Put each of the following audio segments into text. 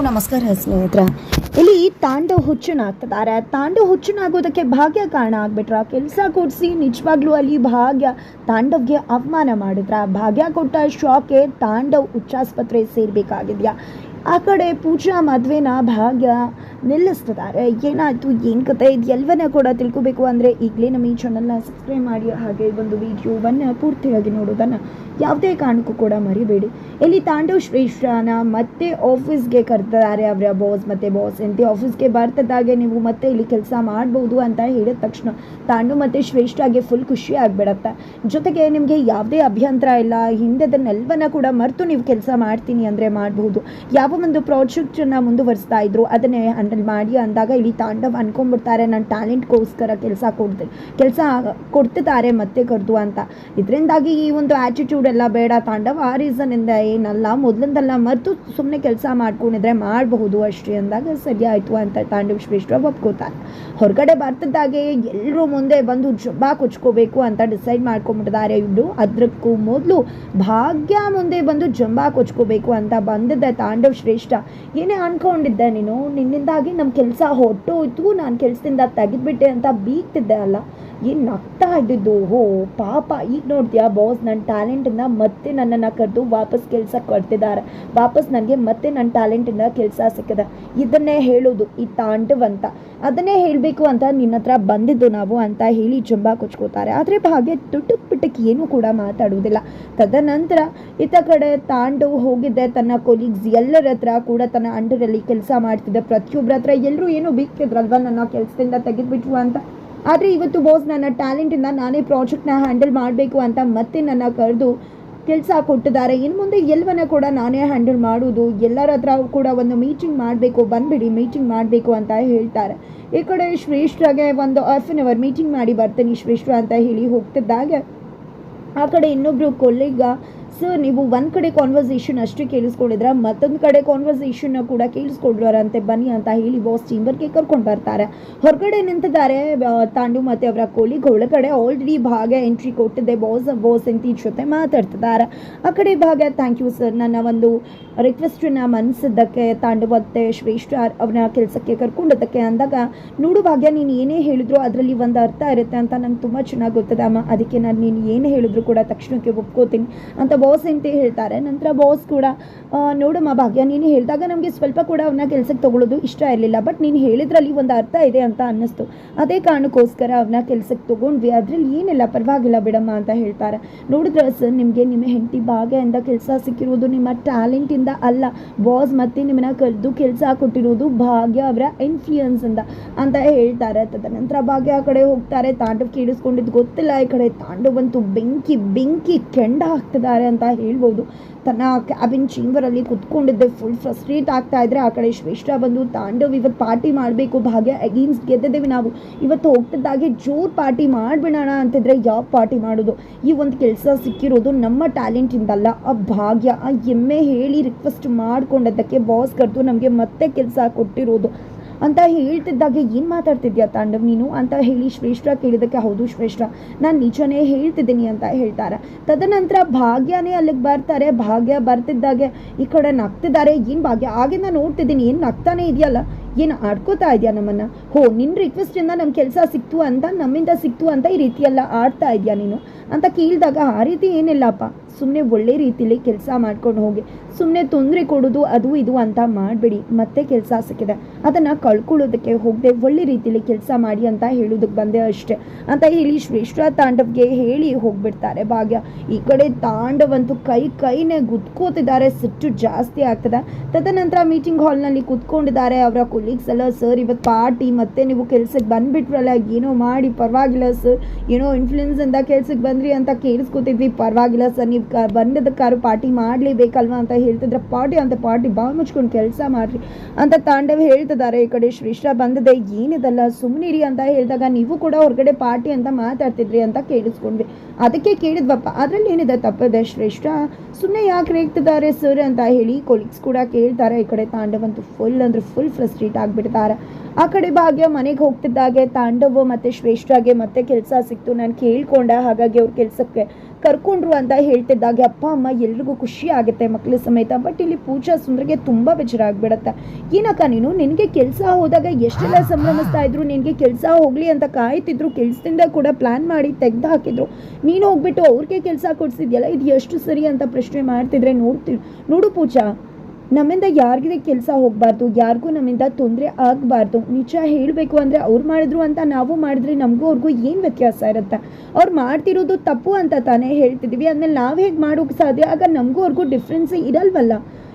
ನಮಸ್ಕಾರ ಸ್ನೇಹಿತರ. ಇಲ್ಲಿ ತಾಂಡವ ಹುಚ್ಚನಾಗ್ತಿದ್ದಾರೆ ತಾಂಡವ ಹುಚ್ಚನಾಗೋದಕ್ಕೆ ಭಾಗ್ಯ ಕಾರಣ ಆಗ್ಬಿಟ್ರ, ಕೆಲಸ ಕೊಡಿಸಿ ನಿಜವಾಗ್ಲೂ ಅಲ್ಲಿ ಭಾಗ್ಯ ತಾಂಡವ್ಗೆ ಅವಮಾನ ಮಾಡಿದ್ರ, ಭಾಗ್ಯ ಕೊಟ್ಟ ಶಾಕ್ಗೆ ತಾಂಡವ್ ಹುಚ್ಚಾಸ್ಪತ್ರೆ ಸೇರ್ಬೇಕಾಗಿದ್ಯಾ? ಆ ಕಡೆ ಪೂಜಾ ಮದುವೆನ ಭಾಗ್ಯ ನಿಲ್ಲಿಸ್ತಿದ್ದಾರೆ. ಏನಾಯಿತು? ಏನು ಕತೆ? ಇದು ಎಲ್ಲವನ್ನ ಕೂಡ ತಿಳ್ಕೊಬೇಕು ಅಂದರೆ ಈಗಲೇ ನಮ್ಮ ಈ ಚಾನಲ್ನ ಸಬ್ಸ್ಕ್ರೈಬ್ ಮಾಡಿ, ಹಾಗೆ ಒಂದು ವಿಡಿಯೋವನ್ನು ಪೂರ್ತಿಯಾಗಿ ನೋಡೋದನ್ನು ಯಾವುದೇ ಕಾರಣಕ್ಕೂ ಕೂಡ ಮರಿಬೇಡಿ. ಇಲ್ಲಿ ತಾಂಡವ್ ಶ್ರೇಷ್ಠನ ಮತ್ತೆ ಆಫೀಸ್ಗೆ ಕರ್ತಿದ್ದಾರೆ ಅವರ ಬಾಸ್ ಮತ್ತು ಬಾಸ್ ಎಂತಿ ಆಫೀಸ್ಗೆ ಬರ್ತದಾಗೆ ನೀವು ಮತ್ತೆ ಇಲ್ಲಿ ಕೆಲಸ ಮಾಡ್ಬೋದು ಅಂತ ಹೇಳಿದ ತಕ್ಷಣ ತಾಂಡು ಮತ್ತು ಶ್ರೇಷ್ಠಗೆ ಫುಲ್ ಖುಷಿ ಆಗಿಬಿಡತ್ತೆ. ಜೊತೆಗೆ ನಿಮಗೆ ಯಾವುದೇ ಅಭ್ಯಂತರ ಇಲ್ಲ. ಹಿಂದೆದನ್ನೆಲ್ವನ್ನ ಕೂಡ ಮರೆತು ನೀವು ಕೆಲಸ ಮಾಡ್ತೀನಿ ಅಂದರೆ ಮಾಡಬಹುದು ಯಾವ ಒಂದು ಪ್ರಾಜೆಕ್ಟನ್ನು ಮುಂದುವರಿಸ್ತಾ ಇದ್ರು, ಅದನ್ನೇ ಹ್ಯಾಂಡಲ್ ಮಾಡಿ ಅಂದಾಗ ಇಲ್ಲಿ ತಾಂಡವ್ ಅನ್ಕೊಂಡ್ಬಿಡ್ತಾರೆ ನನ್ನ ಟ್ಯಾಲೆಂಟ್ಗೋಸ್ಕರ ಕೆಲಸ ಕೊಡ್ತೀನಿ ಕೆಲಸ ಕೊಡ್ತಿದ್ದಾರೆ ಮತ್ತೆ ಕರೆದು ಅಂತ. ಇದರಿಂದಾಗಿ ಈ ಒಂದು ಆ್ಯಟಿಟ್ಯೂಡ್ ಎಲ್ಲ ಬೇಡ. ತಾಂಡವ್ ಆ ರೀಸನಿಂದ ಏನಲ್ಲ, ಮೊದಲಿಂದೆಲ್ಲ ಮರೆತು ಸುಮ್ಮನೆ ಕೆಲಸ ಮಾಡ್ಕೊಂಡಿದ್ರೆ ಮಾಡಬಹುದು ಅಷ್ಟೇ ಅಂದಾಗ ಸರಿ ಆಯಿತು ಅಂತ ತಾಂಡವ್ ಶ್ರೇಷ್ಠ ಒಪ್ಕೋತಾರೆ. ಹೊರಗಡೆ ಬರ್ತಿದ್ದಾಗೆ ಎಲ್ಲರೂ ಮುಂದೆ ಬಂದು ಜಬ್ಬ ಕೊಚ್ಕೋಬೇಕು ಅಂತ ಡಿಸೈಡ್ ಮಾಡ್ಕೊಂಬಿಟ್ಟಿದ್ದಾರೆ ಇವರು ಅದಕ್ಕೂ ಮೊದಲು ಭಾಗ್ಯ ಮುಂದೆ ಬಂದು ಜಂಬಾ ಕೊಚ್ಕೋಬೇಕು ಅಂತ ಬಂದಿದ್ದ ತಾಂಡವ್ ಶ್ರೇಷ್ಠ. ಏನೇ ಅನ್ಕೊಂಡಿದ್ದೆ ನೀನು, ನಿನ್ನಿಂದಾಗಿ ನಮ್ಮ ಕೆಲಸ ಹೊಟ್ಟೋಯ್ತು ನಾನು ಕೆಲಸದಿಂದ ತೆಗೆದ್ಬಿಟ್ಟೆ ಅಂತ ಬೀಗ್ತಿದ್ದೆ ಅಲ್ಲ. ಏನು ನಗ್ತಾ ಇದ್ದಿದ್ದು? ಹೋ, ಪಾಪ. ಈಗ ನೋಡ್ತೀಯಾ ಬಾಸ್ ನನ್ನ ಟ್ಯಾಲೆಂಟಿಂದ ಮತ್ತೆ ನನ್ನನ್ನು ಕರೆದು ವಾಪಸ್ ಕೆಲಸ ಕೊಡ್ತಿದ್ದಾರೆ ವಾಪಸ್ ನನಗೆ ಮತ್ತೆ ನನ್ನ ಟ್ಯಾಲೆಂಟಿಂದ ಕೆಲಸ ಸಿಕ್ಕಿದೆ. ಇದನ್ನೇ ಹೇಳೋದು ಈ ತಾಂಡವ್ ಅಂತ ಅದನ್ನೇ ಹೇಳಬೇಕು ಅಂತ ನಿನ್ನ ಹತ್ರ ಬಂದಿದ್ದು ನಾವು ಅಂತ ಹೇಳಿ ಜುಂಬ ಕೊಚ್ಕೋತಾರೆ ಆದರೆ ಹಾಗೆ ತುಟುಕ್ ಪಿಟಕ್ ಏನೂ ಕೂಡ ಮಾತಾಡುವುದಿಲ್ಲ ತದನಂತರ, ಇತ್ತ ಕಡೆ ತಾಂಡವ್ ಹೋಗಿದ್ದೆ ತನ್ನ ಕೊಲೀಗ್ಸ್ ಎಲ್ಲರ ಹತ್ರ ಕೂಡ ತನ್ನ ಅಂಡರಲ್ಲಿ ಕೆಲಸ ಮಾಡ್ತಿದ್ದೆ ಪ್ರತಿಯೊಬ್ಬರ ಹತ್ರ ಎಲ್ಲರೂ ಏನೋ ಬೀಗ್ತಿದ್ರಲ್ವ ನನ್ನ ಕೆಲಸದಿಂದ ತೆಗೆದುಬಿಟ್ರು ಅಂತ. ಆದರೆ ಇವತ್ತು ಬಾಸ್ ನನ್ನ ಟ್ಯಾಲೆಂಟಿಂದ ನಾನೇ ಪ್ರಾಜೆಕ್ಟ್ನ ಹ್ಯಾಂಡಲ್ ಮಾಡಬೇಕು ಅಂತ ಮತ್ತೆ ನನ್ನ ಕರೆದು ಕೆಲಸ ಕೊಟ್ಟಿದ್ದಾರೆ. ಇನ್ನು ಮುಂದೆ ಎಲ್ಲವನ್ನ ಕೂಡ ನಾನೇ ಹ್ಯಾಂಡಲ್ ಮಾಡೋದು ಎಲ್ಲರ ಹತ್ರ ಕೂಡ ಒಂದು ಮೀಟಿಂಗ್ ಮಾಡಬೇಕು, ಬಂದ್ಬಿಡಿ ಮೀಟಿಂಗ್ ಮಾಡಬೇಕು ಅಂತ ಹೇಳ್ತಾರೆ. ಈ ಕಡೆ ಶ್ರೇಷ್ಠಗೆ ಒಂದು ಹಾಫ್ ಆನ್ ಅವರ್ ಮೀಟಿಂಗ್ ಮಾಡಿ ಬರ್ತೀನಿ ಶ್ರೇಷ್ಠ ಅಂತ ಹೇಳಿ ಹೋಗ್ತಿದ್ದಾಗ. ಆ ಕಡೆ ಇನ್ನೊಬ್ರು ಕೊಲ್ಲಿಗ ಸರ್ ನೀವು ಒಂದು ಕಡೆ ಕಾನ್ವರ್ಸೇಷನ್ ಅಷ್ಟೇ ಕೇಳಿಸ್ಕೊಂಡಿದ್ರ ಮತ್ತೊಂದು ಕಡೆ ಕಾನ್ವರ್ಸೇಷನ್ನ ಕೂಡ ಕೇಳಿಸ್ಕೊಂಡಿರೋರಂತೆ ಬನ್ನಿ ಅಂತ ಹೇಳಿ ಬಾಸ್ ಚೇಂಬರ್ಗೆ ಕರ್ಕೊಂಡು ಬರ್ತಾರೆ. ಹೊರಗಡೆ ನಿಂತಿದ್ದಾರೆ ತಾಂಡು ಮತ್ತು ಅವರ ಕೋಳಿಗೆ ಒಳಗಡೆ ಆಲ್ರೆಡಿ ಭಾಗ್ಯ ಎಂಟ್ರಿ ಕೊಟ್ಟಿದೆ. ಬಾಸ್ ಬಾಸ್ ಅಂತ ಜೊತೆ ಮಾತಾಡ್ತಿದ್ದಾರೆ. ಆ ಕಡೆ ಭಾಗ್ಯ ಥ್ಯಾಂಕ್ ಯು ಸರ್ ನನ್ನ ಒಂದು ರಿಕ್ವೆಸ್ಟನ್ನ ಮನ್ಸಿದ್ದಕ್ಕೆ, ತಾಂಡು ಮತ್ತೆ ಶ್ರೇಷ್ಠ ಅವನ ಕೆಲಸಕ್ಕೆ ಕರ್ಕೊಂಡದಕ್ಕೆ ಅಂದಾಗ, ನೋಡು ಭಾಗ್ಯ, ನೀನು ಏನೇ ಹೇಳಿದ್ರು ಅದರಲ್ಲಿ ಒಂದು ಅರ್ಥ ಇರುತ್ತೆ ಅಂತ ನಂಗೆ ತುಂಬ ಚೆನ್ನಾಗಿ ಗೊತ್ತದೆ, ಅಮ್ಮ. ಅದಕ್ಕೆ ನಾನು ನೀನು ಏನು ಹೇಳಿದ್ರು ಕೂಡ ತಕ್ಷಣಕ್ಕೆ ಒಪ್ಕೋತೀನಿ ಅಂತ ಬಾಸ್ ಅಂತ ಹೇಳ್ತಾರೆ. ನಂತರ ಬಾಸ್ ಕೂಡ ನೋಡಮ್ಮ ಭಾಗ್ಯ, ನೀನು ಹೇಳಿದಾಗ ನಮಗೆ ಸ್ವಲ್ಪ ಕೂಡ ಅವನ್ನ ಕೆಲಸಕ್ಕೆ ತಗೊಳ್ಳೋದು ಇಷ್ಟ ಇರಲಿಲ್ಲ. ಬಟ್ ನೀನು ಹೇಳಿದ್ರಲ್ಲಿ ಒಂದು ಅರ್ಥ ಇದೆ ಅಂತ ಅನ್ನಿಸ್ತು. ಅದೇ ಕಾರಣಕ್ಕೋಸ್ಕರ ಅವನ್ನ ಕೆಲಸಕ್ಕೆ ತೊಗೊಂಡ್ವಿ. ಅದರಲ್ಲಿ ಏನಿಲ್ಲ, ಪರವಾಗಿಲ್ಲ ಬಿಡಮ್ಮ ಅಂತ ಹೇಳ್ತಾರೆ. ನೋಡಿದ್ರೆ ಸರ್ ನಿಮಗೆ ನಿಮ್ಮ ಹೆಂಡತಿ ಭಾಗ್ಯದಿಂದ ಕೆಲಸ ಸಿಕ್ಕಿರೋದು ನಿಮ್ಮ ಟ್ಯಾಲೆಂಟಿಂದ ಅಲ್ಲ. ಬಾಸ್ ಮತ್ತೆ ನಿಮ್ಮನ್ನ ಕರೆದು ಕೆಲಸ ಕೊಟ್ಟಿರೋದು ಭಾಗ್ಯ ಅವರ ಇನ್ಫ್ಲೂಯೆನ್ಸಿಂದ ಅಂತ ಹೇಳ್ತಾರೆ. ತದನಂತರ ಭಾಗ್ಯ ಆ ಕಡೆ ಹೋಗ್ತಾರೆ. ತಾಂಡವ್ ಕೇಳಿಸ್ಕೊಂಡಿದ್ದು ಗೊತ್ತಿಲ್ಲ. ಈ ಕಡೆ ತಾಂಡವಂತೂ ಬೆಂಕಿ ಬೆಂಕಿ ಕೆಂಡ ಹಾಕ್ತಿದ್ದಾರೆ ಅಂತ ಹೇಳ್ಬೋದು. ತನ್ನ ಕ್ಯಾಬಿನ್ ಚೇಂಬರಲ್ಲಿ ಕುತ್ಕೊಂಡಿದ್ದೆ. ಫುಲ್ ಫ್ರಸ್ಟ್ರೇಟ್ ಆಗ್ತಾ ಇದ್ರೆ ಆ ಕಡೆ ಶ್ರೇಷ್ಠ ಬಂದು ತಾಂಡವ್ ಇವತ್ತು ಪಾರ್ಟಿ ಮಾಡಬೇಕು. ಭಾಗ್ಯ ಅಗೇನ್ಸ್ಟ್ ಗೆದ್ದಿದ್ದೇವೆ ನಾವು. ಇವತ್ತು ಹೋಗ್ತಿದ್ದಾಗೆ ಜೋರ್ ಪಾರ್ಟಿ ಮಾಡಿಬಿಡೋಣ ಅಂತಿದ್ರೆ ಯಾವ ಪಾರ್ಟಿ ಮಾಡೋದು? ಈ ಒಂದು ಕೆಲಸ ಸಿಕ್ಕಿರೋದು ನಮ್ಮ ಟ್ಯಾಲೆಂಟಿಂದಲ್ಲ ಆ ಭಾಗ್ಯ, ಆ ಎಮ್ಮೆ ಹೇಳಿ ರಿಕ್ವೆಸ್ಟ್ ಮಾಡ್ಕೊಂಡದ್ದಕ್ಕೆ ಬಾಸ್ ಕರೆದು ನಮಗೆ ಮತ್ತೆ ಕೆಲಸ ಕೊಟ್ಟಿರೋದು. ಅಂತ ಹೇಳ್ತಿದ್ದಾಗ ಏನು ಮಾತಾಡ್ತಿದ್ಯಾ ತಾಂಡವ್ ನೀನು ಅಂತ ಹೇಳಿ ಶ್ರೇಷ್ಠ ಕೇಳಿದಕ್ಕೆ ಹೌದು ಶ್ರೇಷ್ಠ, ನಾನು ನಿಜನೇ ಹೇಳ್ತಿದ್ದೀನಿ ಅಂತ ಹೇಳ್ತಾರೆ. ತದನಂತರ ಭಾಗ್ಯನೇ ಅಲ್ಲಿಗೆ ಬರ್ತಾರೆ. ಭಾಗ್ಯ ಬರ್ತಿದ್ದಾಗೆ ಈ ಕಡೆ ನಗ್ತಿದ್ದಾರೆ. ಏನು ಭಾಗ್ಯ? ಆಗಿಂದ ನೋಡ್ತಿದ್ದೀನಿ. ಏನು ನಗ್ತಾನೆ ಇದೆಯಲ್ಲ? ಏನು ಆಡ್ಕೋತಾ ಇದೆಯಾ ನಮ್ಮನ್ನು? ಹೋ ನಿನ್ನ ರಿಕ್ವೆಸ್ಟಿಂದ ನಮ್ಮ ಕೆಲಸ ಸಿಕ್ತು ಅಂತ, ನಮ್ಮಿಂದ ಸಿಕ್ತು ಅಂತ ಈ ರೀತಿಯೆಲ್ಲ ಆಡ್ತಾ ಇದೆಯಾ ನೀನು? ಅಂತ ಕೇಳಿದಾಗ ಆ ರೀತಿ ಏನಿಲ್ಲಪ್ಪ. ಸುಮ್ಮನೆ ಒಳ್ಳೆ ರೀತಿಯಲ್ಲಿ ಕೆಲಸ ಮಾಡ್ಕೊಂಡು ಹೋಗಿ ಸುಮ್ಮನೆ ತೊಂದರೆ ಕೊಡೋದು ಅದು ಇದು ಅಂತ ಮಾಡಬೇಡಿ, ಮತ್ತೆ ಕೆಲಸ ಸಿಕ್ಕಿದೆ. ಅದನ್ನು ಕಳ್ಕೊಳ್ಳೋದಕ್ಕೆ ಹೋಗದೆ, ಒಳ್ಳೆ ರೀತಿಯಲ್ಲಿ ಕೆಲಸ ಮಾಡಿ ಅಂತ ಹೇಳೋದಕ್ಕೆ ಬಂದೆ ಅಷ್ಟೇ. ಅಂತ ಹೇಳಿ ಶ್ರೇಷ್ಠ ತಾಂಡವ್ಗೆ ಹೇಳಿ ಹೋಗ್ಬಿಡ್ತಾರೆ ಭಾಗ್ಯ. ಈ ಕಡೆ ತಾಂಡವಂತೂ ಕೈ ಕೈನೇ ಗುದ್ಕೋತಿದ್ದಾರೆ, ಸಿಟ್ಟು ಜಾಸ್ತಿ ಆಗ್ತದೆ. ತದನಂತರ ಮೀಟಿಂಗ್ ಹಾಲ್ನಲ್ಲಿ ಕುತ್ಕೊಂಡಿದ್ದಾರೆ ಅವರ ಕೊಲೀಗ್ಸ್ ಎಲ್ಲ ಸರ್ ಇವತ್ತು ಪಾರ್ಟಿ ಮತ್ತೆ ನೀವು ಕೆಲ್ಸಕ್ಕೆ ಬಂದ್ಬಿಟ್ರಲ್ಲ, ಏನೋ ಮಾಡಿ, ಪರವಾಗಿಲ್ಲ ಸರ್ ಏನೋ ಇನ್ಫ್ಲೂಯೆನ್ಸಿಂದ ಕೆಲ್ಸಕ್ಕೆ ಬಂದ್ರಿ ಅಂತ ಕೇಳಿಸ್ಕೊತಿದ್ವಿ, ಪರವಾಗಿಲ್ಲ ಸರ್ ನೀವು ಬಂದದಕ್ಕಾರು ಪಾರ್ಟಿ ಮಾಡಲೇಬೇಕಲ್ವಾ ಅಂತ ಹೇಳ್ತಿದ್ರೆ ಪಾರ್ಟಿ ಅಂತ ಪಾರ್ಟಿ ಬಾವು ಮುಚ್ಕೊಂಡು ಕೆಲಸ ಮಾಡ್ರಿ ಅಂತ ತಾಂಡವ್ ಹೇಳ್ತಿದ್ದಾರೆ. ಈ ಕಡೆ ಶ್ರೇಷ್ಠ ಬಂದದೆ. ಏನಿದಲ್ಲ ಸುಮ್ಮನಿರಿ ಅಂತ ಹೇಳಿದಾಗ ನೀವು ಕೂಡ ಹೊರಗಡೆ ಪಾರ್ಟಿ ಅಂತ ಮಾತಾಡ್ತಿದ್ರಿ ಅಂತ ಕೇಳಿಸ್ಕೊಂಡ್ವಿ. ಅದಕ್ಕೆ ಕೇಳಿದ್ವಪ್ಪ. ಅದರಲ್ಲಿ ಏನಿದೆ? ತಪ್ಪದೆ. ಶ್ರೇಷ್ಠ ಸುಮ್ಮನೆ ಯಾಕೆ ರೇಗ್ತಿದ್ದಾರೆ ಸರ್ ಅಂತ ಹೇಳಿ ಕೊಲೀಗ್ಸ್ ಕೂಡ ಕೇಳ್ತಾರೆ. ಈ ಕಡೆ ತಾಂಡವಂತೂ ಫುಲ್ ಅಂದ್ರೆ ಫುಲ್ ಫ್ರಸ್ಟ್ರೇಟ್ ಆಗಿಬಿಡ್ತಾರೆ. ಆ ಕಡೆ ಭಾಗ್ಯ ಮನೆಗೆ ಹೋಗ್ತಿದ್ದಾಗೆ ತಾಂಡವ ಮತ್ತು ಶ್ರೇಷ್ಠಗೆ ಮತ್ತೆ ಕೆಲಸ ಸಿಕ್ತು. ನಾನು ಕೇಳ್ಕೊಂಡೆ ಹಾಗಾಗಿ ಅವ್ರ ಕೆಲಸಕ್ಕೆ ಕರ್ಕೊಂಡ್ರು ಅಂತ ಹೇಳ್ತಿದ್ದೆ. ಮಾಡ್ತಿದ್ದಾಗೆ ಅಪ್ಪ, ಅಮ್ಮ ಎಲ್ರಿಗೂ ಖುಷಿ ಆಗುತ್ತೆ ಮಕ್ಕಳ ಸಮೇತ. ಬಟ್ ಇಲ್ಲಿ ಪೂಜಾ ಸುಂದರಿಗೆ ತುಂಬ ಬೇಜಾರಾಗ್ಬಿಡತ್ತೆ ಏನಕ್ಕ ನೀನು? ನಿನಗೆ ಕೆಲಸ ಹೋದಾಗ ಎಷ್ಟೆಲ್ಲ ಸಂಭ್ರಮಿಸ್ತಾ ಇದ್ರು? ನಿನಗೆ ಕೆಲಸ ಹೋಗಲಿ ಅಂತ ಕಾಯ್ತಿದ್ರು. ಕೆಲಸದಿಂದ ಕೂಡ ಪ್ಲ್ಯಾನ್ ಮಾಡಿ ತೆಗ್ದು ಹಾಕಿದ್ರು. ನೀನು ಹೋಗ್ಬಿಟ್ಟು ಅವ್ರಿಗೆ ಕೆಲಸ ಕೊಡ್ಸಿದ್ಯಲ್ಲ? ಇದು ಎಷ್ಟು ಸರಿ ಅಂತ ಪ್ರಶ್ನೆ ಮಾಡ್ತಿದ್ರೆ ನೋಡ್ತೀವಿ ನೋಡು ಪೂಜಾ. ನಮ್ಮಿಂದ ಯಾರಿಗಿದೆ ಕೆಲಸ ಹೋಗಬಾರ್ದು, ಯಾರಿಗೂ ನಮ್ಮಿಂದ ತೊಂದರೆ ಆಗಬಾರ್ದು, ನಿಜ ಹೇಳಬೇಕು ಅಂದರೆ ಅವ್ರು ಮಾಡಿದ್ರು ಅಂತ ನಾವು ಮಾಡಿದ್ರೆ ನಮಗೂ ಅವ್ರಿಗೂ ಏನು ವ್ಯತ್ಯಾಸ ಇರುತ್ತೆ? ಅವ್ರು ಮಾಡ್ತಿರೋದು ತಪ್ಪು ಅಂತ ತಾನೇ ಹೇಳ್ತಿದ್ದೀವಿ ಅಂದಮೇಲೆ ನಾವು ಹೇಗೆ ಮಾಡೋಕ್ಕೆ ಸಾಧ್ಯ? ಆಗ ನಮಗೂ ಅವ್ರಿಗೂ ಡಿಫ್ರೆನ್ಸ್ ಇರಲ್ವಲ್ಲ.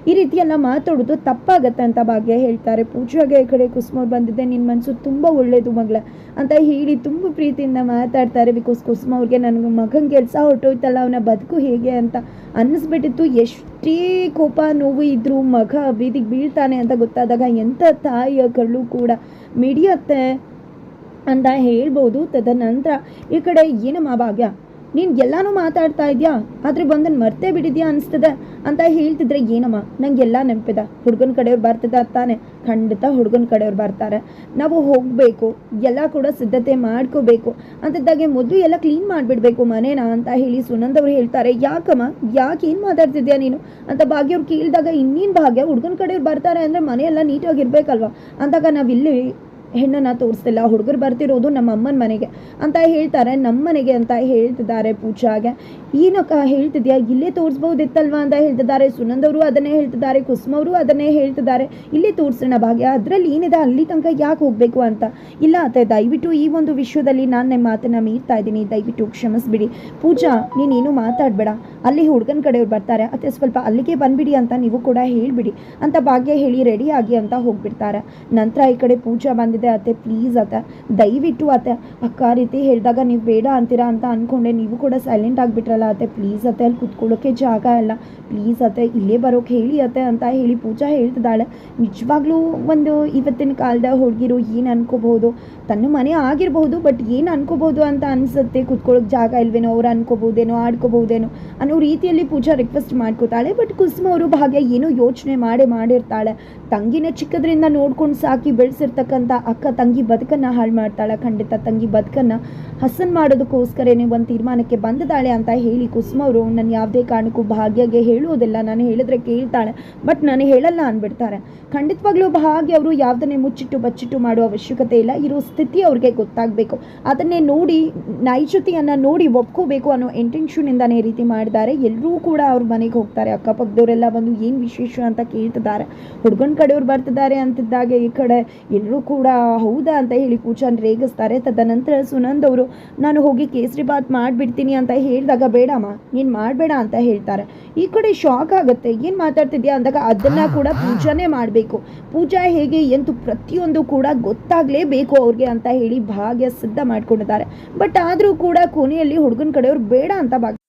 ಈ ರೀತಿ ಎಲ್ಲ ಮಾತಾಡೋದು ತಪ್ಪಾಗತ್ತೆ ಅಂತ ಭಾಗ್ಯ ಹೇಳ್ತಾರೆ. ಪೂಜಾಗೆ ಈ ಕಡೆ ಕುಸುಮವ್ರು ಬಂದಿದ್ದೆ ನಿನ್ನ ಮನಸ್ಸು ತುಂಬ ಒಳ್ಳೇದು ಮಗಳ ಅಂತ ಹೇಳಿ ತುಂಬ ಪ್ರೀತಿಯಿಂದ ಮಾತಾಡ್ತಾರೆ ಬಿಕಾಸ್ ಕುಸುಮ ಅವ್ರಿಗೆ ನನಗೆ ಮಗನ ಕೆಲಸ ಹೊರಟೋಯ್ತಲ್ಲ, ಅವನ ಬದುಕು ಹೇಗೆ ಅಂತ ಅನ್ನಿಸ್ಬಿಟ್ಟಿತ್ತು. ಎಷ್ಟೇ ಕೋಪ ನೋವು ಇದ್ದರೂ ಮಗ ಬೀದಿಗೆ ಬೀಳ್ತಾನೆ ಅಂತ ಗೊತ್ತಾದಾಗ ಎಂಥ ತಾಯಿಯ ಕಳ್ಳು ಕೂಡ ಮಿಡಿಯತ್ತೆ ಅಂತ ಹೇಳ್ಬೋದು. ತದನಂತರ ಈ ಕಡೆ ಏನಮ್ಮ ಭಾಗ್ಯ? ನೀನು ಎಲ್ಲನೂ ಮಾತಾಡ್ತಾ ಇದೆಯಾ? ಆದರೆ ಬಂದನ್ ಮರ್ತೇ ಬಿಟ್ಟಿದ್ಯಾ ಅನಿಸ್ತದೆ? ಅಂತ ಹೇಳ್ತಿದ್ರೆ ಏನಮ್ಮ? ನಂಗೆಲ್ಲ ನೆನಪಿದೆ. ಹುಡುಗನ ಕಡೆಯವ್ರು ಬರ್ತದ ತಾನೆ. ಖಂಡಿತ ಹುಡುಗನ ಕಡೆಯವ್ರು ಬರ್ತಾರೆ. ನಾವು ಹೋಗಬೇಕು. ಎಲ್ಲ ಕೂಡ ಸಿದ್ಧತೆ ಮಾಡ್ಕೋಬೇಕು. ಅಂತಿದ್ದಾಗೆ ಮೊದಲು ಎಲ್ಲ ಕ್ಲೀನ್ ಮಾಡಿಬಿಡ್ಬೇಕು ಮನೇನ ಅಂತ ಹೇಳಿ ಸುನಂದ್ ಅವ್ರು ಹೇಳ್ತಾರೆ. ಯಾಕಮ್ಮ? ಯಾಕೆ ಏನು ಮಾತಾಡ್ತಿದ್ಯಾ ನೀನು? ಅಂತ ಭಾಗ್ಯವ್ರು ಕೇಳಿದಾಗ ಇನ್ನೇನು ಭಾಗ್ಯ? ಹುಡುಗನ ಕಡೆಯವ್ರು ಬರ್ತಾರೆ ಅಂದರೆ ಮನೆಯೆಲ್ಲ ನೀಟಾಗಿರ್ಬೇಕಲ್ವಾ? ಅಂದಾಗ ನಾವಿಲ್ಲಿ ಹೆಣ್ಣನ್ನು ತೋರಿಸ್ತಿಲ್ಲ, ಹುಡುಗರು ಬರ್ತಿರೋದು ನಮ್ಮ ಅಮ್ಮನ ಮನೆಗೆ ಅಂತ ಹೇಳ್ತಾರೆ, ನಮ್ಮ ಮನೆಗೆ ಅಂತ ಹೇಳ್ತಿದ್ದಾರೆ ಪೂಜಾಗೆ. ಏನಕ್ಕ ಹೇಳ್ತಿದ್ಯಾ? ಇಲ್ಲೇ ತೋರಿಸ್ಬೋದಿತ್ತಲ್ವಾ ಅಂತ ಹೇಳ್ತಿದ್ದಾರೆ. ಸುನಂದವರು ಅದನ್ನೇ ಹೇಳ್ತಿದ್ದಾರೆ ಕುಸುಮವರು ಅದನ್ನೇ ಹೇಳ್ತಿದ್ದಾರೆ. ಇಲ್ಲೇ ತೋರಿಸೋಣ ಭಾಗ್ಯ, ಅದರಲ್ಲಿ ಏನಿದೆ? ಅಲ್ಲಿ ತನಕ ಯಾಕೆ ಹೋಗಬೇಕು ಅಂತ? ಇಲ್ಲ ಅತ್ತೆ, ದಯವಿಟ್ಟು ಈ ಒಂದು ವಿಷಯದಲ್ಲಿ ನಾನು ನಿಮ್ಮ ಮಾತನ್ನು ಮೀರ್ತಾ ಇದ್ದೀನಿ. ದಯವಿಟ್ಟು ಕ್ಷಮಿಸ್ಬಿಡಿ. ಪೂಜಾ ನೀನೇನು ಮಾತಾಡಬೇಡ. ಅಲ್ಲಿ ಹುಡುಗನ ಕಡೆಯವ್ರು ಬರ್ತಾರೆ. ಅತ್ತೆ ಸ್ವಲ್ಪ ಅಲ್ಲಿಗೆ ಬಂದ್ಬಿಡಿ ಅಂತ ನೀವು ಕೂಡ ಹೇಳಿಬಿಡಿ. ಅಂತ ಭಾಗ್ಯ ಹೇಳಿ ರೆಡಿ ಆಗಿ ಅಂತ ಹೋಗ್ಬಿಡ್ತಾರೆ. ನಂತರ ಈ ಕಡೆ ಪೂಜಾ ಬಂದಿದೆ ಅತ್ತೆ ಪ್ಲೀಸ್ ಅತ್ತೆ. ದಯವಿಟ್ಟು ಅತ್ತೆ, ಅಕ್ಕ ರೀತಿ ಹೇಳಿದಾಗ ನೀವು ಬೇಡ ಅಂತೀರಾ ಅಂತ ಅಂದ್ಕೊಂಡೆ ನೀವು ಕೂಡ ಸೈಲೆಂಟ್ ಆಗಿಬಿಟ್ರಲ್ಲ ಅತ್ತೆ ಪ್ಲೀಸ್ ಅತ್ತೆ, ಅಲ್ಲಿ ಕುತ್ಕೊಳ್ಳೋಕ್ಕೆ ಜಾಗ ಇಲ್ಲ. ಪ್ಲೀಸ್ ಅತ್ತೆ, ಇಲ್ಲೇ ಬರೋಕ್ಕೆ ಹೇಳಿ ಅತ್ತೆ ಅಂತ ಹೇಳಿ ಪೂಜಾ ಹೇಳ್ತಿದ್ದಾಳೆ. ನಿಜವಾಗ್ಲೂ ಒಂದು ಇವತ್ತಿನ ಕಾಲದ ಹುಡುಗಿರು ಏನು ಅನ್ಕೋಬಹುದು? ತನ್ನ ಮನೆ ಆಗಿರಬಹುದು ಬಟ್ ಏನು ಅನ್ಕೋಬಹುದು ಅಂತ ಅನಿಸುತ್ತೆ. ಕುತ್ಕೊಳ್ಳೋಕೆ ಜಾಗ ಇಲ್ವೇನೋ, ಅವ್ರು ಅನ್ಕೋಬಹುದೇನೋ, ಆಡ್ಕೋಬಹುದೇನೋ ಅನ್ನೋ ರೀತಿಯಲ್ಲಿ ಪೂಜಾ ರಿಕ್ವೆಸ್ಟ್ ಮಾಡ್ಕೋತಾಳೆ ಬಟ್ ಕುಸುಮ ಅವರು ಭಾಗ್ಯ ಏನೋ ಯೋಚನೆ ಮಾಡಿ ಮಾಡಿರ್ತಾಳೆ. ತಂಗಿನ ಚಿಕ್ಕದ್ರಿಂದ ನೋಡ್ಕೊಂಡು ಸಾಕಿ ಬೆಳೆಸಿರ್ತಕ್ಕಂಥ ಅಕ್ಕ ತಂಗಿ ಬದುಕನ್ನು ಹಾಳು ಮಾಡ್ತಾಳೆ. ಖಂಡಿತ ತಂಗಿ ಬದುಕನ್ನು ಹಸನ್ ಮಾಡೋದಕ್ಕೋಸ್ಕರನೇ ಒಂದು ತೀರ್ಮಾನಕ್ಕೆ ಬಂದಿದ್ದಾಳೆ ಅಂತ ಹೇಳಿ ಕುಸುಮ ಅವರು ನಾನು ಯಾವುದೇ ಕಾರಣಕ್ಕೂ ಭಾಗ್ಯಗೆ ಹೇಳುವುದಿಲ್ಲ ನಾನು ಹೇಳಿದ್ರೆ ಕೇಳ್ತಾಳೆ ಬಟ್ ನಾನು ಹೇಳಲ್ಲ ಅಂದ್ಬಿಡ್ತಾರೆ ಖಂಡಿತವಾಗ್ಲೂ ಭಾಗ್ಯ ಅವರು ಯಾವುದನ್ನೇ ಮುಚ್ಚಿಟ್ಟು ಬಚ್ಚಿಟ್ಟು ಮಾಡುವ ಅವಶ್ಯಕತೆ ಇಲ್ಲ. ಇರೋ ಸ್ಥಿತಿ ಅವ್ರಿಗೆ ಗೊತ್ತಾಗಬೇಕು. ಅದನ್ನೇ ನೋಡಿ ನೈಜತೆಯನ್ನು ನೋಡಿ ಒಪ್ಕೋಬೇಕು ಅನ್ನೋ ಇಂಟೆನ್ಷನಿಂದಾನೇ ರೀತಿ ಮಾಡಿದ್ದಾರೆ ಎಲ್ಲರೂ ಕೂಡ ಅವ್ರ ಮನೆಗೆ ಹೋಗ್ತಾರೆ. ಅಕ್ಕಪಕ್ಕದವರೆಲ್ಲ ಬಂದು ಏನು ವಿಶೇಷ ಅಂತ ಕೇಳ್ತಿದ್ದಾರೆ. ಹುಡುಗನ ಕಡೆಯವ್ರು ಬರ್ತಿದ್ದಾರೆ ಅಂತಿದ್ದಾಗೆ ಈ ಕಡೆ. ಎಲ್ಲರೂ ಕೂಡ ಹೌದಾ ಅಂತ ಹೇಳಿ ಪೂಜಾನ್ ರೇಗಿಸ್ತಾರೆ. ತದನಂತರ ಸುನಂದ್ ಅವರು ನಾನು ಹೋಗಿ ಕೇಸರಿ ಬಾತ್ ಮಾಡಿಬಿಡ್ತೀನಿ ಅಂತ ಹೇಳಿದಾಗ ಬೇಡಮ್ಮ ನೀನು ಮಾಡಬೇಡ ಅಂತ ಹೇಳ್ತಾರೆ. ಈ ಕಡೆ ಶಾಕ್ ಆಗುತ್ತೆ. ಏನು ಮಾತಾಡ್ತಿದ್ಯಾ ಅಂದಾಗ ಅದನ್ನು ಕೂಡ ಪೂಜಾನೇ ಮಾಡಬೇಕು. ಪೂಜಾ ಹೇಗೆ ಎಂದು ಪ್ರತಿಯೊಂದು ಕೂಡ ಗೊತ್ತಾಗಲೇಬೇಕು ಅವ್ರಿಗೆ ಅಂತ ಹೇಳಿ ಭಾಗ್ಯ ಸಿದ್ಧ ಮಾಡ್ಕೊಂಡಿದ್ದಾರೆ. ಬಟ್ ಆದರೂ ಕೂಡ ಕೊನೆಯಲ್ಲಿ ಹುಡುಗನ ಕಡೆಯವ್ರು ಬೇಡ ಅಂತ ಭಾಗ್ಯ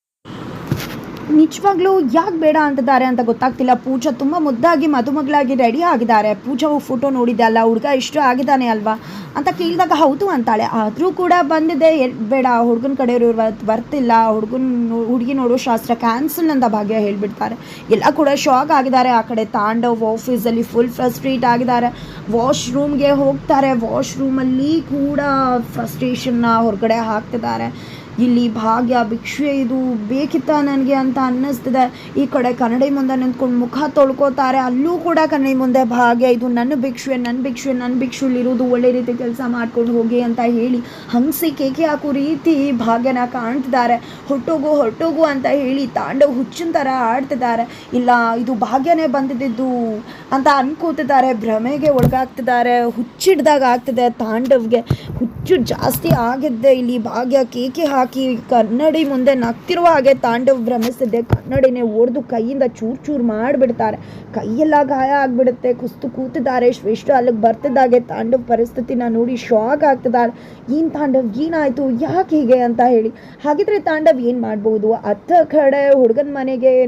ನಿಜವಾಗ್ಲೂ ಯಾಕೆ ಬೇಡ ಅಂತಿದ್ದಾರೆ ಅಂತ ಗೊತ್ತಾಗ್ತಿಲ್ಲ. ಪೂಜಾ ತುಂಬ ಮುದ್ದಾಗಿ ಮದುಮಗಳಾಗಿ ರೆಡಿ ಆಗಿದ್ದಾರೆ. ಪೂಜಾ ಫೋಟೋ ನೋಡಿದೆ ಅಲ್ಲ, ಹುಡುಗ ಇಷ್ಟು ಆಗಿದ್ದಾನೆ ಅಲ್ವಾ? ಅಂತ ಕೇಳಿದಾಗ ಹೌದು ಅಂತಾಳೆ. ಆದರೂ ಕೂಡ ಬಂದಿದೆ. ಬೇಡ, ಹುಡುಗನ ಕಡೆಯವರು ಬರ್ತಿಲ್ಲ. ಹುಡುಗನ ಹುಡುಗಿ ನೋಡೋ ಶಾಸ್ತ್ರ ಕ್ಯಾನ್ಸಲ್ ಅಂತ ಭಾಗ್ಯ ಹೇಳಿಬಿಡ್ತಾರೆ. ಎಲ್ಲ ಕೂಡ ಶಾಕ್ ಆಗಿದ್ದಾರೆ. ಆ ಕಡೆ ತಾಂಡವ್ ಆಫೀಸಲ್ಲಿ ಫುಲ್ ಫ್ರಸ್ಟ್ರೇಟ್ ಆಗಿದ್ದಾರೆ. ವಾಶ್ ರೂಮ್ಗೆ ಹೋಗ್ತಾರೆ. ವಾಶ್ ರೂಮಲ್ಲಿ ಕೂಡ ಫ್ರಸ್ಟ್ರೇಷನ್ನ ಹೊರಗಡೆ ಹಾಕ್ತಿದ್ದಾರೆ. ಇಲ್ಲಿ ಭಾಗ್ಯ, ಭಿಕ್ಷೆ, ಇದು ಬೇಕಿತ್ತ ನನಗೆ ಅಂತ ಅನ್ನಿಸ್ತಿದೆ. ಈ ಕಡೆ ಕನ್ನಡಿ ಮುಂದೆ ನಿಂತ್ಕೊಂಡು ಮುಖ ತೊಳ್ಕೊತಾರೆ. ಅಲ್ಲೂ ಕೂಡ ಕನ್ನಡಿ ಮುಂದೆ ಭಾಗ್ಯ, ಇದು ನನ್ನ ಭಿಕ್ಷೆ ನನ್ನ ಭಿಕ್ಷೆ, ನನ್ನ ಭಿಕ್ಷುಲಿರೋದು ಒಳ್ಳೆ ರೀತಿ ಕೆಲಸ ಮಾಡ್ಕೊಂಡು ಹೋಗಿ ಅಂತ ಹೇಳಿ ಹಂಸಿ ಕೇಕೆ ಹಾಕೋ ರೀತಿ ಭಾಗ್ಯನ ಕಾಣ್ತಿದ್ದಾರೆ. ಹೊಟ್ಟೋಗು ಹೊಟ್ಟೋಗು ಅಂತ ಹೇಳಿ ತಾಂಡವ್ ಹುಚ್ಚಿನ ಥರ ಆಡ್ತಿದ್ದಾರೆ. ಇಲ್ಲ, ಇದು ಭಾಗ್ಯನೇ ಬಂದಿದ್ದು ಅಂತ ಅನ್ಕೋತಿದ್ದಾರೆ. ಭ್ರಮೆಗೆ ಒಳಗಾಗ್ತಿದ್ದಾರೆ. ಹುಚ್ಚಿಡ್ದಾಗ ಆಗ್ತಿದೆ ತಾಂಡವ್ಗೆ. ಹುಚ್ಚು ಜಾಸ್ತಿ ಆಗಿದ್ದೆ. ಇಲ್ಲಿ ಭಾಗ್ಯ ಕೇಕೆ ಹಾಕಿ ಕನ್ನಡಿ ಮುಂದೆ ನಗ್ತಿರುವ ಹಾಗೆ ತಾಂಡವ್ ಭ್ರಮಿಸಿದ್ದೆ ಕನ್ನಡಿನೇ ಒಡೆದು ಕೈಯಿಂದ ಚೂರು ಚೂರು ಮಾಡಿಬಿಡ್ತಾರೆ. ಕೈಯೆಲ್ಲ ಗಾಯ ಆಗಿಬಿಡುತ್ತೆ. ಕುಸ್ತು ಕೂತಿದ್ದಾರೆ. ಶ್ರೇಷ್ಠ ಅಲ್ಲಿಗೆ ಬರ್ತಿದ್ದಾಗೆ ತಾಂಡವ್ ಪರಿಸ್ಥಿತಿನ ನೋಡಿ ಶಾಕ್ ಆಗ್ತಿದ್ದಾರೆ. ಏನು ತಾಂಡವ್? ಏನಾಯಿತು? ಯಾಕೆ ಹೀಗೆ ಅಂತ ಹೇಳಿ. ಹಾಗಿದ್ರೆ ತಾಂಡವ್ ಏನು ಮಾಡ್ಬೋದು? ಅತ್ತ ಕಡೆ ಹುಡುಗನ ಮನೆಗೆ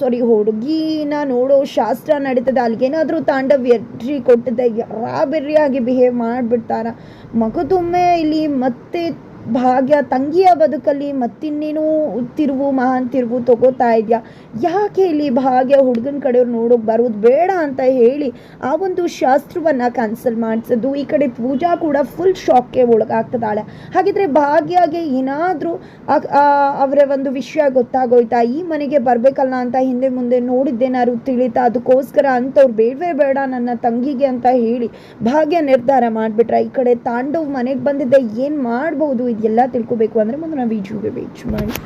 ಸಾರಿ ಹುಡುಗಿನ ನೋಡೋ ಶಾಸ್ತ್ರ ನಡೀತದೆ. ಅಲ್ಲಿಗೇನಾದರೂ ತಾಂಡವ್ ಎಂಟ್ರಿ ಕೊಟ್ಟಿದ್ದೆ. ರಾಬೆರ್ರಿಯಾಗಿ ಬಿಹೇವ್ ಮಾಡಿಬಿಡ್ತಾರ? ಮಗದೊಮ್ಮೆ ಇಲ್ಲಿ ಮತ್ತೆ ಭಾಗ್ಯ, ತಂಗಿಯ ಬದುಕಲ್ಲಿ ಮತ್ತಿನ್ನೇನು ತಿರುವು, ಮಹಾನ್ ತಿರುವು ತಗೋತಾ ಇದೆಯಾ? ಯಾಕೆ ಇಲ್ಲಿ ಭಾಗ್ಯ ಹುಡುಗನ ಕಡೆಯವ್ರು ನೋಡೋಕೆ ಬರೋದು ಬೇಡ ಅಂತ ಹೇಳಿ ಆ ಒಂದು ಶಾಸ್ತ್ರವನ್ನು ಕ್ಯಾನ್ಸಲ್ ಮಾಡಿಸೋದು ಈ ಕಡೆ ಪೂಜಾ ಕೂಡ ಫುಲ್ ಶಾಕ್ಗೆ ಒಳಗಾಗ್ತದಾಳೆ ಹಾಗಿದ್ರೆ ಭಾಗ್ಯಗೆ ಏನಾದರೂ ಅವರ ಒಂದು ವಿಷಯ ಗೊತ್ತಾಗೋಯ್ತಾ? ಈ ಮನೆಗೆ ಬರಬೇಕಲ್ಲ ಅಂತ ಹಿಂದೆ ಮುಂದೆ ನೋಡಿದ್ದೇನಾದ್ರು ತಿಳಿತಾ? ಅದಕ್ಕೋಸ್ಕರ ಅಂಥವ್ರು ಬೇಡವೇ ಬೇಡ ನನ್ನ ತಂಗಿಗೆ ಅಂತ ಹೇಳಿ ಭಾಗ್ಯ ನಿರ್ಧಾರ ಮಾಡಿಬಿಟ್ರೆ. ಈ ಕಡೆ ತಾಂಡವ್ ಮನೆಗೆ ಬಂದಿದ್ದೆ, ಏನು ಮಾಡ್ಬೋದು ಇದೆಲ್ಲ ತಿಳ್ಕೊಬೇಕು ಅಂದರೆ ಮುಂದಿನ ವಿಡಿಯೋಗೆ ವೇಚ್ ಮಾಡಿ.